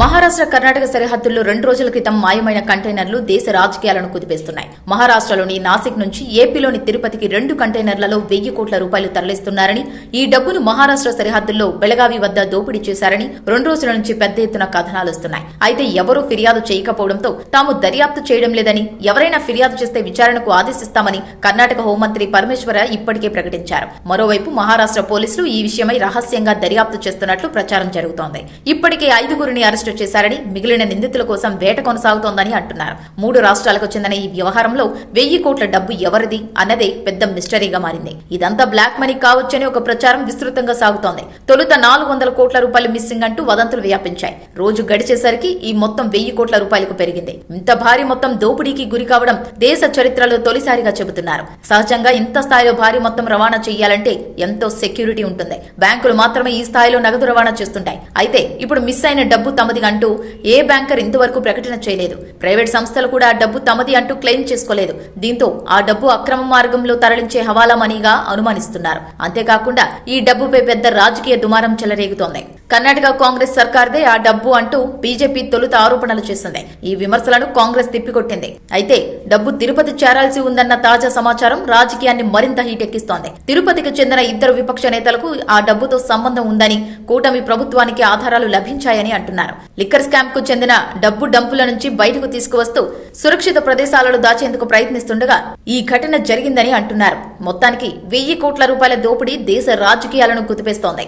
మహారాష్ట్ర కర్ణాటక సరిహద్దుల్లో రెండు రోజుల క్రితం మాయమైన కంటైనర్లు దేశ రాజకీయాలను కుదిపేస్తున్నాయి. మహారాష్ట్రలోని నాసిక్ నుంచి ఏపీలోని తిరుపతికి రెండు కంటైనర్లలో వెయ్యి కోట్ల రూపాయలు తరలిస్తున్నారని ఈ డబ్బును మహారాష్ట్ర సరిహద్దుల్లో బెళగావి వద్ద దోపిడీ చేశారని రెండు రోజుల నుంచి పెద్ద ఎత్తున కథనాలు వస్తున్నాయి. అయితే ఎవరూ ఫిర్యాదు చేయకపోవడంతో తాము దర్యాప్తు చేయడం లేదని ఎవరైనా ఫిర్యాదు చేస్తే విచారణకు ఆదేశిస్తామని కర్ణాటక హోంమంత్రి పరమేశ్వర ఇప్పటికే ప్రకటించారు. మరోవైపు మహారాష్ట్ర పోలీసులు ఈ విషయమై రహస్యంగా దర్యాప్తు చేస్తున్నట్లు ప్రచారం జరుగుతోంది. ఇప్పటికే ఐదుగురిని అరెస్ట్ చేశారని మిగిలిన నిందితుల కోసం వేట కొనసాగుతోందని అంటున్నారు. మూడు రాష్ట్రాలకు చెందిన ఈ వ్యవహారంలో వెయ్యి కోట్ల డబ్బు ఎవరిది అన్నదే పెద్ద మిస్టరీగా మారింది. ఇదంతా బ్లాక్ మనీ కావచ్చని ఒక ప్రచారం విస్తృతంగా సాగుతోంది. తొలుత నాలుగు వందల కోట్ల రూపాయలు మిస్సింగ్ అంటూ వదంతులు వ్యాపించాయి. రోజు గడిచేసరికి ఈ మొత్తం వెయ్యి కోట్ల రూపాయలకు పెరిగింది. ఇంత భారీ మొత్తం దోపిడీకి గురి కావడం దేశ చరిత్రలో తొలిసారిగా చెబుతున్నారు. సహజంగా ఇంత స్థాయిలో భారీ మొత్తం రవాణా చేయాలంటే ఎంతో సెక్యూరిటీ ఉంటుంది. బ్యాంకులు మాత్రమే ఈ స్థాయిలో నగదు రవాణా చేస్తుంటాయి. అయితే ఇప్పుడు మిస్ అయిన డబ్బు తమది అంటూ ఏ బ్యాంకర్ ఇంతవరకు ప్రకటన చేయలేదు. ప్రైవేట్ సంస్థలు కూడా ఆ డబ్బు తమది అంటూ క్లెయిమ్ చేసుకోలేదు. దీంతో ఆ డబ్బు అక్రమ మార్గంలో తరలించే హవాలా మనీగా అనుమానిస్తున్నారు. అంతేకాకుండా ఈ డబ్బుపై పెద్ద రాజకీయ దుమారం చెలరేగుతోంది. కర్ణాటక కాంగ్రెస్ సర్కార్దే ఆ డబ్బు అంటూ బీజేపీ తొలుత ఆరోపణలు చేసింది. ఈ విమర్శలను కాంగ్రెస్ తిప్పికొట్టింది. అయితే డబ్బు తిరుపతి చేరాల్సి ఉందన్న తాజా సమాచారం రాజకీయాన్ని మరింత హీటెక్కిస్తోంది. తిరుపతికి చెందిన ఇద్దరు విపక్ష నేతలకు ఆ డబ్బుతో సంబంధం ఉందని కూటమి ప్రభుత్వానికి ఆధారాలు లభించాయని అంటున్నారు. లిక్కర్ స్కామ్కు చెందిన డబ్బు డంపుల నుంచి బయటకు తీసుకువస్తూ సురక్షిత ప్రదేశాలలో దాచేందుకు ప్రయత్నిస్తుండగా ఈ ఘటన జరిగిందని అంటున్నారు. మొత్తానికి వెయ్యి కోట్ల రూపాయల దోపిడీ దేశ రాజకీయాలను కుదిపేస్తోంది.